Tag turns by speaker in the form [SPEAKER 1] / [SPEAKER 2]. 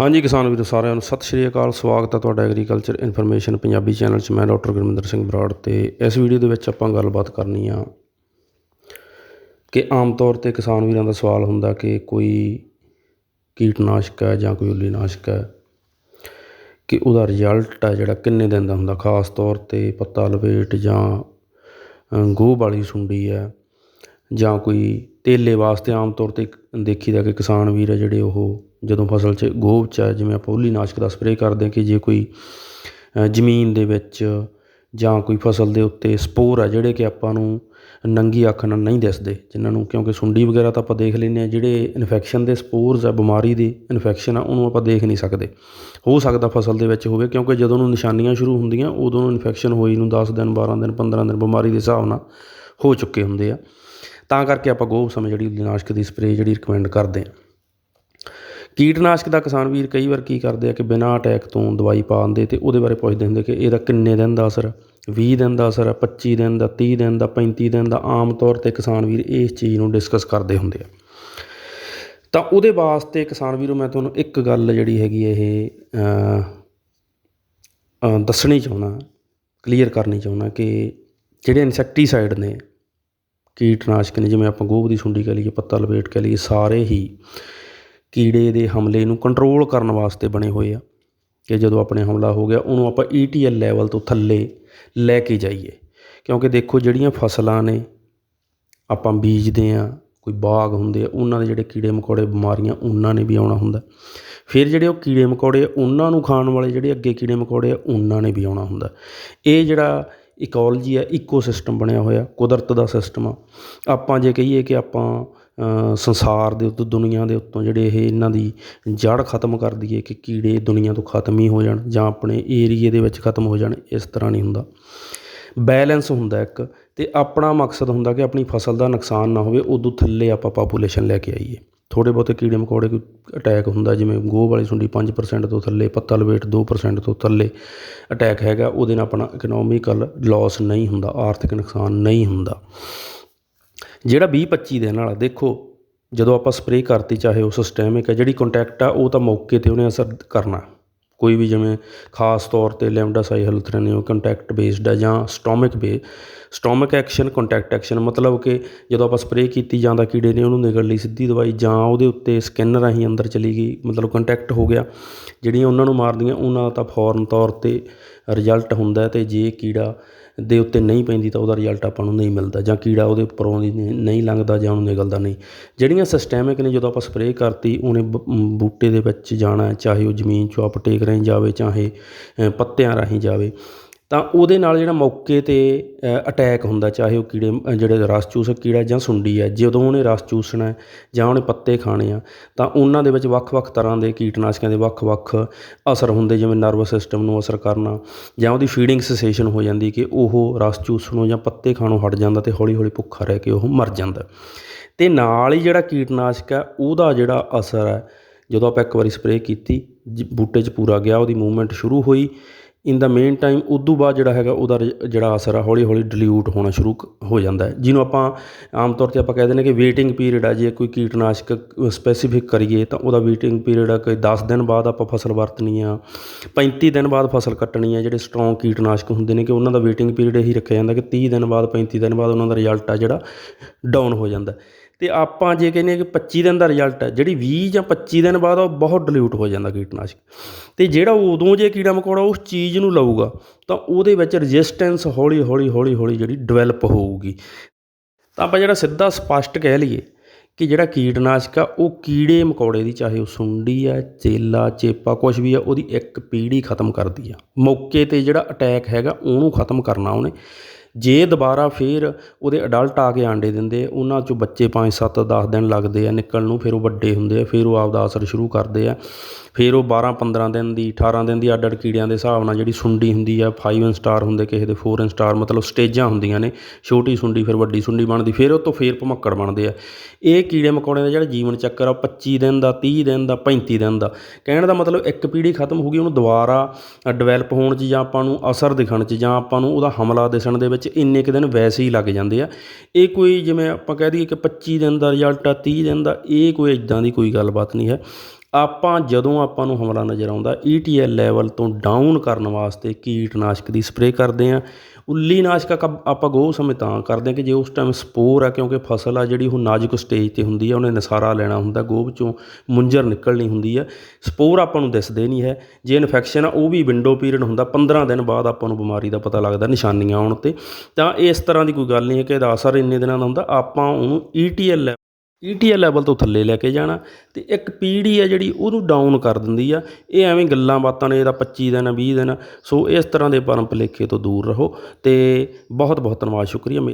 [SPEAKER 1] ਹਾਂਜੀ ਕਿਸਾਨ ਵੀਰੋ ਸਾਰਿਆਂ ਨੂੰ ਸਤਿ ਸ਼੍ਰੀ ਅਕਾਲ। ਸਵਾਗਤ ਹੈ ਤੁਹਾਡਾ ਐਗਰੀਕਲਚਰ ਇਨਫੋਰਮੇਸ਼ਨ ਪੰਜਾਬੀ ਚੈਨਲ 'ਚ। ਮੈਂ ਡਾਕਟਰ ਗੁਰਮਿੰਦਰ ਸਿੰਘ ਬਰਾੜ ਤੇ ਇਸ ਵੀਡੀਓ ਦੇ ਵਿੱਚ ਆਪਾਂ ਗੱਲਬਾਤ ਕਰਨੀ ਆ ਕਿ ਆਮ ਤੌਰ ਤੇ ਕਿਸਾਨ ਵੀਰਾਂ ਦਾ ਸਵਾਲ ਹੁੰਦਾ ਕਿ ਕੋਈ ਕੀਟਨਾਸ਼ਕ ਹੈ ਜਾਂ ਕੋਈ ਉੱਲੀਨਾਸ਼ਕ ਹੈ ਕਿ ਉਹਦਾ ਰਿਜ਼ਲਟ ਹੈ ਜਿਹੜਾ ਕਿੰਨੇ ਦਿਨ ਦਾ ਹੁੰਦਾ? ਖਾਸ ਤੌਰ ਤੇ ਪੱਤਾ ਲਪੇਟ ਜਾਂ ਅ, ਗੋਹ ਵਾਲੀ ਸੁੰਡੀ ਹੈ ਜਾਂ ਕੋਈ ਤੇਲੇ ਵਾਸਤੇ ਆਮ ਤੌਰ ਤੇ ਦੇਖੀਦਾ ਕਿ ਕਿਸਾਨ ਵੀਰ ਆ ਜਿਹੜੇ ਉਹ ਜਦੋਂ ਫਸਲ 'ਚ ਗੋਹ 'ਚ ਹੈ ਜਿਵੇਂ ਆਪਾਂ ਉੱਲੀਨਾਸ਼ਕ ਦਾ ਸਪਰੇਅ ਕਰਦੇ ਹਾਂ ਕਿ ਜੇ ਕੋਈ ਜ਼ਮੀਨ ਦੇ ਵਿੱਚ ਜਾਂ ਕੋਈ ਫਸਲ ਦੇ ਉੱਤੇ ਸਪੋਰ ਆ, ਜਿਹੜੇ ਕਿ ਆਪਾਂ ਨੂੰ ਨੰਗੀ ਅੱਖ ਨਾਲ ਨਹੀਂ ਦਿਸਦੇ, ਜਿਨ੍ਹਾਂ ਨੂੰ ਕਿਉਂਕਿ ਸੁੰਡੀ ਵਗੈਰਾ ਤਾਂ ਆਪਾਂ ਦੇਖ ਲੈਂਦੇ ਹਾਂ, ਜਿਹੜੇ ਇਨਫੈਕਸ਼ਨ ਦੇ ਸਪੋਰਸ ਆ, ਬਿਮਾਰੀ ਦੀ ਇਨਫੈਕਸ਼ਨ ਆ, ਉਹਨੂੰ ਆਪਾਂ ਦੇਖ ਨਹੀਂ ਸਕਦੇ। ਹੋ ਸਕਦਾ ਫਸਲ ਦੇ ਵਿੱਚ ਹੋਵੇ, ਕਿਉਂਕਿ ਜਦੋਂ ਨੂੰ ਨਿਸ਼ਾਨੀਆਂ ਸ਼ੁਰੂ ਹੁੰਦੀਆਂ, ਉਦੋਂ ਨੂੰ ਇਨਫੈਕਸ਼ਨ ਹੋਈ ਨੂੰ 10 ਦਿਨ 12 ਦਿਨ 15 ਦਿਨ ਬਿਮਾਰੀ ਦੇ ਹਿਸਾਬ ਨਾਲ ਹੋ ਚੁੱਕੇ ਹੁੰਦੇ ਆ। ਤਾਂ ਕਰਕੇ ਆਪਾਂ ਗੋਹ ਸਮੇਂ ਜਿਹੜੀ ਨਾਸ਼ਕ ਦੀ ਸਪਰੇਅ ਜਿਹੜੀ ਰਿਕਮੈਂਡ ਕਰਦੇ ਹਾਂ। ਕੀਟਨਾਸ਼ਕ ਦਾ ਕਿਸਾਨ ਵੀਰ ਕਈ ਵਾਰ ਕੀ ਕਰਦੇ ਆ ਕਿ ਬਿਨਾਂ ਅਟੈਕ ਤੋਂ ਦਵਾਈ ਪਾ ਦਿੰਦੇ ਅਤੇ ਉਹਦੇ ਬਾਰੇ ਪੁੱਛਦੇ ਹੁੰਦੇ ਕਿ ਇਹਦਾ ਕਿੰਨੇ ਦਿਨ ਦਾ ਅਸਰ, ਵੀਹ ਦਿਨ ਦਾ ਅਸਰ 25 ਦਿਨ ਦਾ, ਤੀਹ ਦਿਨ ਦਾ 35 ਦਿਨ ਦਾ, ਆਮ ਤੌਰ ਤੇ ਕਿਸਾਨ ਵੀਰ ਇਸ ਚੀਜ਼ ਨੂੰ ਡਿਸਕਸ ਕਰਦੇ ਹੁੰਦੇ ਆ। ਤਾਂ ਉਹਦੇ ਵਾਸਤੇ ਕਿਸਾਨ ਵੀਰੋ ਮੈਂ ਤੁਹਾਨੂੰ ਇੱਕ ਗੱਲ ਜਿਹੜੀ ਹੈਗੀ ਇਹ ਦੱਸਣੀ ਚਾਹੁੰਦਾ ਕਲੀਅਰ ਕਰਨੀ ਚਾਹੁੰਦਾ ਕਿ ਜਿਹੜੇ ਇਨਸੈਕਟੀਸਾਈਡ ਨੇ, ਕੀਟਨਾਸ਼ਕ ਨੇ, ਜਿਵੇਂ ਆਪਾਂ ਗੋਭ ਦੀ ਸੁੰਡੀ ਕਹਿ ਲਈਏ, ਪੱਤਾ ਲਪੇਟ ਕਹਿ ਲਈਏ, ਸਾਰੇ ਹੀ ਕੀੜੇ ਦੇ ਹਮਲੇ ਨੂੰ ਕੰਟਰੋਲ ਕਰਨ ਵਾਸਤੇ ਬਣੇ ਹੋਏ ਆ ਕਿ ਜਦੋਂ ਆਪਣੇ ਹਮਲਾ ਹੋ ਗਿਆ ਉਹਨੂੰ ਆਪਾਂ ETL ਲੈਵਲ ਤੋਂ ਥੱਲੇ ਲੈ ਕੇ ਜਾਈਏ। ਕਿਉਂਕਿ ਦੇਖੋ ਜਿਹੜੀਆਂ ਫਸਲਾਂ ਨੇ ਆਪਾਂ ਬੀਜਦੇ ਆ ਕੋਈ ਬਾਗ ਹੁੰਦੇ ਆ ਉਹਨਾਂ ਦੇ ਜਿਹੜੇ ਕੀੜੇ ਮਕੌੜੇ ਬਿਮਾਰੀਆਂ ਉਹਨਾਂ ਨੇ ਵੀ ਆਉਣਾ ਹੁੰਦਾ। ਫਿਰ ਜਿਹੜੇ ਉਹ ਕੀੜੇ ਮਕੌੜੇ ਆ, ਉਹਨਾਂ ਨੂੰ ਖਾਣ ਵਾਲੇ ਜਿਹੜੇ ਅੱਗੇ ਕੀੜੇ ਮਕੌੜੇ ਆ ਉਹਨਾਂ ਨੇ ਵੀ ਆਉਣਾ ਹੁੰਦਾ। ਇਹ ਜਿਹੜਾ ਇਕੋਲੋਜੀ ਆ ਇਕੋਸਿਸਟਮ ਬਣਿਆ ਹੋਇਆ ਕੁਦਰਤ ਦਾ ਸਿਸਟਮ ਆ। ਆਪਾਂ ਜੇ ਕਹੀਏ ਕਿ ਆਪਾਂ ਸੰਸਾਰ ਦੇ ਉੱਤੋਂ, ਦੁਨੀਆ ਦੇ ਉੱਤੋਂ ਜਿਹੜੇ ਇਹ ਇਹਨਾਂ ਦੀ ਜੜ ਖਤਮ ਕਰ ਦਈਏ ਕਿ ਕੀੜੇ ਦੁਨੀਆ ਤੋਂ ਖਤਮ ਹੀ ਹੋ ਜਾਣ ਜਾਂ ਆਪਣੇ ਏਰੀਏ ਦੇ ਵਿੱਚ ਖਤਮ ਹੋ ਜਾਣ, ਇਸ ਤਰ੍ਹਾਂ ਨਹੀਂ ਹੁੰਦਾ। ਬੈਲੈਂਸ ਹੁੰਦਾ ਇੱਕ ਤੇ ਆਪਣਾ ਮਕਸਦ ਹੁੰਦਾ ਕਿ ਆਪਣੀ ਫਸਲ ਦਾ ਨੁਕਸਾਨ ਨਾ ਹੋਵੇ, ਉਦੋਂ ਥੱਲੇ ਆਪਾਂ ਪਾਪੂਲੇਸ਼ਨ ਲੈ ਕੇ ਆਈਏ। ਥੋੜੇ ਬਹੁਤੇ ਕੀੜੇ ਮਕੌੜੇ ਕੋਈ ਅਟੈਕ ਹੁੰਦਾ, ਜਿਵੇਂ ਗੋਹ ਵਾਲੀ ਸੁੰਡੀ 5% ਤੋਂ ਥੱਲੇ, ਪੱਤਾ ਲਪੇਟ 2% ਤੋਂ ਥੱਲੇ ਅਟੈਕ ਹੈਗਾ, ਉਹਦੇ ਨਾਲ ਆਪਣਾ ਇਕਨੋਮਿਕਲ ਲਾਸ ਨਹੀਂ ਹੁੰਦਾ, ਆਰਥਿਕ ਨੁਕਸਾਨ ਨਹੀਂ ਹੁੰਦਾ। ਜਿਹੜਾ 20 25 ਦਿਨ ਵਾਲਾ ਦੇਖੋ, ਜਦੋਂ ਆਪਾਂ ਸਪਰੇਅ ਕਰਤੀ, ਚਾਹੇ ਉਹ ਸਿਸਟੈਮਿਕ ਹੈ ਜਿਹੜੀ ਕੰਟੈਕਟ ਆ, ਉਹ ਤਾਂ ਮੌਕੇ ਤੇ ਉਹਨੇ ਅਸਰ ਕਰਨਾ। ਕੋਈ ਵੀ ਜਿਵੇਂ ਖਾਸ ਤੌਰ ਤੇ lambda cyhalothrin contact based ਹੈ ਜਾਂ ਸਟੋਮਿਕ ਬੇ ਸਟੋਮਿਕ ਐਕਸ਼ਨ ਕੰਟੈਕਟ ਐਕਸ਼ਨ ਮਤਲਬ ਕਿ ਜਦੋਂ ਆਪਾਂ ਸਪਰੇਅ ਕੀਤੀ ਜਾਂਦਾ ਕੀੜੇ ਨੇ ਉਹਨੂੰ ਨਿਗਲ ਲਈ ਸਿੱਧੀ ਦਵਾਈ ਜਾਂ ਉਹਦੇ ਉੱਤੇ ਸਕਿਨ ਰਾਹੀਂ ਅੰਦਰ ਚਲੀ ਗਈ, ਮਤਲਬ ਕੰਟੈਕਟ ਹੋ ਗਿਆ। ਜਿਹੜੀਆਂ ਉਹਨਾਂ ਨੂੰ ਮਾਰਦੀਆਂ, ਉਹਨਾਂ ਦਾ ਤਾਂ ਫੌਰਨ ਤੌਰ ਤੇ ਰਿਜ਼ਲਟ ਹੁੰਦਾ ਅਤੇ ਜੇ ਕੀੜਾ ਦੇ ਉੱਤੇ ਨਹੀਂ ਪੈਂਦੀ ਤਾਂ ਉਹਦਾ ਰਿਜ਼ਲਟ ਆਪਾਂ ਨੂੰ ਨਹੀਂ ਮਿਲਦਾ ਜਾਂ ਕੀੜਾ ਉਹਦੇ ਉੱਪਰੋਂ ਦੀ ਨਹੀਂ ਲੰਘਦਾ ਜਾਂ ਉਹਨੂੰ ਨਿਗਲਦਾ ਨਹੀਂ। ਜਿਹੜੀਆਂ ਸਿਸਟੈਮਿਕ ਨੇ ਜਦੋਂ ਆਪਾਂ ਸਪਰੇਅ ਕਰਤੀ, ਉਹਨੇ ਬ- ਬੂਟੇ ਦੇ ਵਿੱਚ ਜਾਣਾ ਚਾਹੇ ਉਹ ਜ਼ਮੀਨ 'ਚੋਂ ਅਪਟੇਕ ਰਾਹੀਂ ਜਾਵੇ ਚਾਹੇ ਪੱਤਿਆਂ ਰਾਹੀਂ ਜਾਵੇ, ਤਾਂ ਉਹਦੇ ਨਾਲ ਜਿਹੜਾ ਮੌਕੇ ਤੇ ਅਟੈਕ ਹੁੰਦਾ, ਚਾਹੇ ਉਹ ਕੀੜੇ ਜਿਹੜੇ ਰਸ ਚੂਸਕ ਕੀੜਾ ਜਾਂ ਸੁੰਡੀ ਹੈ ਜਦੋਂ ਉਹਨੇ ਰਸ ਚੂਸਣਾ ਜਾਂ ਉਹਨੇ ਪੱਤੇ ਖਾਣੇ ਆ, ਤਾਂ ਉਹਨਾਂ ਦੇ ਵਿੱਚ ਵੱਖ-ਵੱਖ ਤਰ੍ਹਾਂ ਦੇ ਕੀਟਨਾਸ਼ਕਾਂ ਦੇ ਵੱਖ-ਵੱਖ ਅਸਰ ਹੁੰਦੇ, ਜਿਵੇਂ ਨਰਵਸ ਸਿਸਟਮ ਨੂੰ ਅਸਰ ਕਰਨਾ ਜਾਂ ਉਹਦੀ ਫੀਡਿੰਗ ਸੈਸੇਸ਼ਨ ਹੋ ਜਾਂਦੀ ਕਿ ਉਹ ਰਸ ਚੂਸਣੋਂ ਜਾਂ ਪੱਤੇ ਖਾਣੋਂ ਹਟ ਜਾਂਦਾ ਤੇ ਹੌਲੀ-ਹੌਲੀ ਭੁੱਖਾ ਰਹਿ ਕੇ ਉਹ ਮਰ ਜਾਂਦਾ। ਤੇ ਨਾਲ ਹੀ ਜਿਹੜਾ ਕੀਟਨਾਸ਼ਕ ਹੈ, ਉਹਦਾ ਜਿਹੜਾ ਅਸਰ ਹੈ ਜਦੋਂ ਆਪਾਂ ਇੱਕ ਵਾਰੀ ਸਪਰੇਅ ਕੀਤੀ, ਜ- ਬੂਟੇ 'ਚ ਪੂਰਾ ਗਿਆ, ਉਹਦੀ ਮੂਵਮੈਂਟ ਸ਼ੁਰੂ ਹੋਈ। ਇਨ ਦਾ ਮੇਨ ਟਾਈਮ ਉਦੋਂ ਬਾਅਦ ਜਿਹੜਾ ਹੈਗਾ, ਉਹਦਾ ਰ- ਜਿਹੜਾ ਅਸਰ ਆ ਹੌਲੀ ਹੌਲੀ ਡਿਲੀਊਟ ਹੋਣਾ ਸ਼ੁਰੂ ਕ- ਹੋ ਜਾਂਦਾ ਹੈ। ਜਿਹਨੂੰ ਆਪਾਂ ਆਮ ਤੌਰ ਤੇ ਆਪਾਂ ਕਹਿ ਦਿੰਦੇ ਕਿ ਵੇਟਿੰਗ ਪੀਰੀਅਡ ਆ, ਜੇ ਕੋਈ ਕੀਟਨਾਸ਼ਕ ਸਪੈਸੀਫਿਕ ਕਰੀਏ, ਤਾਂ ਉਹਦਾ ਵੇਟਿੰਗ ਪੀਰੀਅਡ ਆ, ਕੋਈ 10 ਦਿਨ ਬਾਅਦ ਆਪਾਂ ਫਸਲ ਵਰਤਣੀ ਆ 35 ਦਿਨ ਬਾਅਦ ਫਸਲ ਕੱਟਣੀ ਆ। ਜਿਹੜੇ ਸਟਰੋਂਗ ਕੀਟਨਾਸ਼ਕ ਹੁੰਦੇ ਨੇ ਕਿ ਉਹਨਾਂ ਦਾ ਵੇਟਿੰਗ ਪੀਰੀਅਡ ਇਹੀ ਰੱਖਿਆ ਜਾਂਦਾ ਕਿ 30 ਦਿਨ ਬਾਅਦ 35 ਦਿਨ ਬਾਅਦ ਉਹਨਾਂ ਦਾ ਰਿਜ਼ਲਟ ਆ ਜਿਹੜਾ ਡਾਊਨ ਹੋ ਜਾਂਦਾ। ਤੇ ਆਪਾਂ ਜੇ ਕਹਿੰਦੇ ਕਿ 25 ਦਿਨ ਦਾ ਰਿਜ਼ਲਟ ਹੈ, ਜਿਹੜੀ 20 ਜਾਂ 25 ਦਿਨ ਬਾਅਦ ਉਹ ਬਹੁਤ ਡਿਲਿਊਟ ਹੋ ਜਾਂਦਾ ਕੀਟਨਾਸ਼ਕ। ਤੇ ਜਿਹੜਾ ਉਦੋਂ ਜੇ ਕੀੜਾ ਮਕੌੜਾ ਉਸ ਚੀਜ਼ ਨੂੰ ਲਊਗਾ, ਤਾਂ ਉਹਦੇ ਵਿੱਚ ਰੈਜ਼ਿਸਟੈਂਸ ਹੌਲੀ ਹੌਲੀ ਹੌਲੀ ਹੌਲੀ ਜਿਹੜੀ ਡਿਵੈਲਪ ਹੋਊਗੀ। ਤਾਂ ਆਪਾਂ ਜਿਹੜਾ ਸਿੱਧਾ ਸਪਸ਼ਟ ਕਹਿ ਲਈਏ ਕਿ ਜਿਹੜਾ ਕੀਟਨਾਸ਼ਕ ਆ, ਉਹ ਕੀੜੇ ਮਕੌੜੇ ਦੀ, ਚਾਹੇ ਉਹ ਸੁੰਡੀ ਆ, ਚੇਲਾ, ਚੇਪਾ ਕੁਝ ਵੀ ਆ, ਉਹਦੀ ਇੱਕ ਪੀੜ੍ਹੀ ਖਤਮ ਕਰਦੀ ਆ। ਮੌਕੇ ਤੇ ਜਿਹੜਾ ਅਟੈਕ ਹੈਗਾ, ਉਹਨੂੰ ਖਤਮ ਕਰਨਾ ਉਹਨੇ। ਜੇ ਦੁਬਾਰਾ ਫਿਰ ਉਹਦੇ ਅਡਲਟ ਆ ਕੇ ਆਂਡੇ ਦਿੰਦੇ, ਉਹਨਾਂ ਚੋਂ ਬੱਚੇ 5 7 10 ਦਿਨ ਲੱਗਦੇ ਆ ਨਿਕਲਣ ਨੂੰ, ਫਿਰ ਉਹ ਵੱਡੇ ਹੁੰਦੇ ਆ, ਫਿਰ ਉਹ ਆਪਦਾ ਅਸਰ ਸ਼ੁਰੂ ਕਰਦੇ ਆ। ਫਿਰ ਉਹ 12 15 ਦਿਨ ਦੀ 18 ਦਿਨ ਦੀ ਅੱਡ ਅੱਡ ਕੀੜਿਆਂ ਦੇ ਹਿਸਾਬ ਨਾਲ ਜਿਹੜੀ ਸੁੰਡੀ ਹੁੰਦੀ ਆ 5 ਸਟਾਰ ਹੁੰਦੇ ਕਿਸੇ ਦੇ 4 ਸਟਾਰ ਮਤਲਬ ਸਟੇਜਾਂ ਹੁੰਦੀਆਂ ਨੇ, ਛੋਟੀ ਸੁੰਡੀ, ਫਿਰ ਵੱਡੀ ਸੁੰਡੀ ਬਣਦੀ, ਫਿਰ ਉਹ ਤੋਂ ਫਿਰ ਭਮੱਕੜ ਬਣਦੇ ਆ। ਇਹ ਕੀੜੇ ਮਕੌੜਿਆਂ ਦਾ ਜਿਹੜਾ ਜੀਵਨ ਚੱਕਰ ਆ 25 ਦਿਨ ਦਾ 30 ਦਿਨ ਦਾ 35 ਦਿਨ ਦਾ। ਕਹਿਣ ਦਾ ਮਤਲਬ ਇੱਕ ਪੀੜ੍ਹੀ ਖਤਮ ਹੋ ਗਈ, ਉਹਨੂੰ ਦੁਬਾਰਾ ਡਿਵੈਲਪ ਹੋਣ 'ਚ ਜਾਂ ਆਪਾਂ ਨੂੰ ਅਸਰ ਦਿਖਣ 'ਚ ਜਾਂ ਆਪਾਂ ਨੂੰ ਉਹਦਾ ਹਮਲਾ ਦਿਸਣ ਦੇ ਵਿੱਚ 'ਚ ਇੰਨੇ ਕੁ ਦਿਨ ਵੈਸੇ ਹੀ ਲੱਗ ਜਾਂਦੇ ਆ। ਇਹ ਕੋਈ ਜਿਵੇਂ ਆਪਾਂ ਕਹਿ ਦਈਏ ਕਿ 25 ਦਿਨ ਦਾ ਰਿਜ਼ਲਟ ਆ, ਤੀਹ ਦਿਨ ਦਾ, ਇਹ ਕੋਈ ਇੱਦਾਂ ਦੀ ਕੋਈ ਗੱਲਬਾਤ ਨਹੀਂ ਹੈ। ਆਪਾਂ ਜਦੋਂ ਆਪਾਂ ਨੂੰ ਹਮਲਾ ਨਜ਼ਰ ਆਉਂਦਾ ਈਟੀਐਲ ਲੈਵਲ ਤੋਂ ਡਾਊਨ ਕਰਨ ਵਾਸਤੇ ਕੀਟਨਾਸ਼ਕ ਦੀ ਸਪਰੇਅ ਕਰਦੇ ਆ ਉੱਲੀ ਨਾਸ਼ਕ ਆਪਾਂ ਗੋਹ ਸਮੇਂ ਤਾਂ ਕਰਦੇ ਆ ਕਿ ਜੇ ਉਸ ਟਾਈਮ ਸਪੋਰ ਆ, ਕਿਉਂਕਿ ਫਸਲ ਆ ਜਿਹੜੀ ਉਹ ਨਾਜ਼ੁਕ ਸਟੇਜ ਤੇ ਹੁੰਦੀ ਆ, ਉਹਨੇ ਨਸਾਰਾ ਲੈਣਾ ਹੁੰਦਾ, ਗੋਹ ਵਿੱਚੋਂ ਮੁੰਜਰ ਨਿਕਲਣੀ ਹੁੰਦੀ ਆ। ਸਪੋਰ ਆਪਾਂ ਨੂੰ ਦਿਸਦੇ ਨਹੀਂ ਹੈ। ਜੇ ਇਨਫੈਕਸ਼ਨ ਆ, ਉਹ ਵੀ ਵਿੰਡੋ ਪੀਰੀਅਡ ਹੁੰਦਾ 15 ਦਿਨ ਬਾਅਦ ਆਪਾਂ ਨੂੰ ਬਿਮਾਰੀ ਦਾ ਪਤਾ ਲੱਗਦਾ, ਨਿਸ਼ਾਨੀਆਂ ਆਉਣ ਤੇ। ਤਾਂ ਇਸ ਤਰ੍ਹਾਂ ਦੀ ਕੋਈ ਗੱਲ ਨਹੀਂ ਹੈ ਕਿ ਇਹਦਾ ਅਸਰ ਇੰਨੇ ਦਿਨਾਂ ਦਾ ਹੁੰਦਾ, ਆਪਾਂ ਉਹਨੂੰ ਈਟੀਐਲ ਈਟੀਐਲ ਲੈਵਲ ਤੋਂ ਥੱਲੇ ਲੈ ਕੇ ਜਾਣਾ ਅਤੇ ਇੱਕ ਪੀੜ੍ਹੀ ਆ ਜਿਹੜੀ ਉਹਨੂੰ ਡਾਊਨ ਕਰ ਦਿੰਦੀ ਆ। ਇਹ ਐਵੇਂ ਗੱਲਾਂ ਬਾਤਾਂ ਨੇ, ਇਹਦਾ 25 ਦਿਨ 20 ਦਿਨ। ਸੋ ਇਸ ਤਰ੍ਹਾਂ ਦੇ ਪਰਮ ਭੁਲੇਖੇ ਤੋਂ ਦੂਰ ਰਹੋ ਅਤੇ ਬਹੁਤ ਬਹੁਤ ਧੰਨਵਾਦ, ਸ਼ੁਕਰੀਆ। ਮੇ-